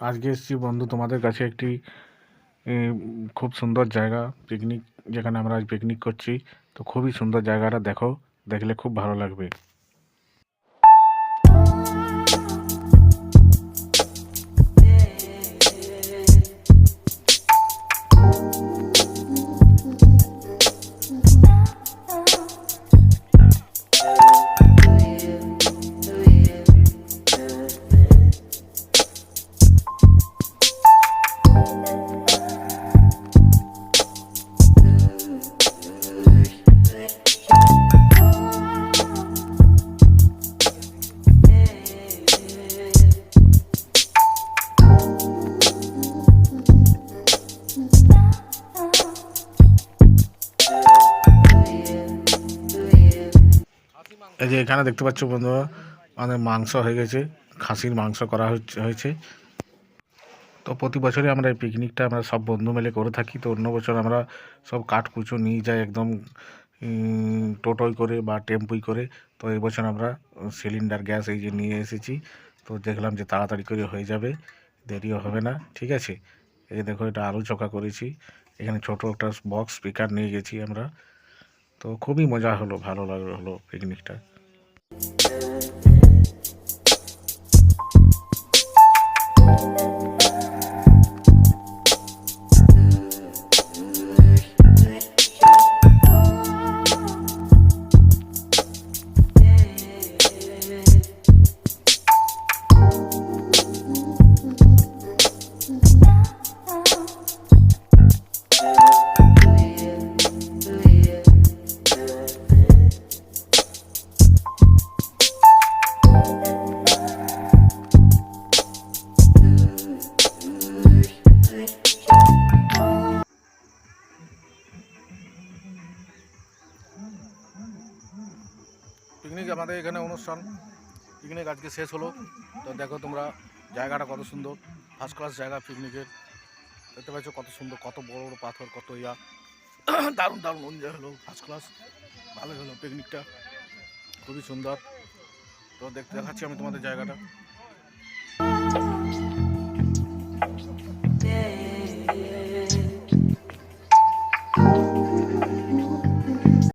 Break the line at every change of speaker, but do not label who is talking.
আজকে এসেছি বন্ধু তোমাদের কাছে একটি খুব সুন্দর জায়গা পিকনিক যেখানে আমরা আজ পিকনিক করছি। তো খুবই সুন্দর জায়গাটা দেখো, দেখলে খুব ভালো লাগবে। এই যে এখানে দেখতে পাচ্ছ বন্ধুরা মানে মাংস হয়ে গেছে, খাসির মাংস করা হয়েছে। তো প্রতি বছরই আমরা এই পিকনিকটা আমরা সব বন্ধু মিলে করে থাকি, তো অন্য বছর আমরা সব কাঠ কুচো নিয়ে যাই একদম টোটোয় করে বা টেম্পুই করে। তো এবছর আমরা সিলিন্ডার গ্যাস এই যে নিয়ে এসেছি, তো দেখলাম যে তাড়াতাড়ি করে হয়ে যাবে, দেরিও হবে না, ঠিক আছে? এই দেখো এটা আলু চোখা করেছি, এখানে ছোট একটা বক্স স্পিকার নিয়ে গেছি আমরা। তো খুবই মজা হলো ভালো লাগল হলো পিকনিকটা পিকনিক আমাদের এখানে অনুষ্ঠান। পিকনিক আজকে শেষ হলো। তো দেখো তোমরা জায়গাটা কত সুন্দর। ফার্স্ট ক্লাস জায়গা পিকনিকের। দেখতে পাচ্ছ কত সুন্দর, কত বড় বড় পাথর, কত ইয়া। দারুণ দারুণ এনজয় হলো ফার্স্ট ক্লাস ভালোই হলো পিকনিকটা। খুবই সুন্দর। তো দেখতে দেখাচ্ছি আমি তোমাদের জায়গাটা।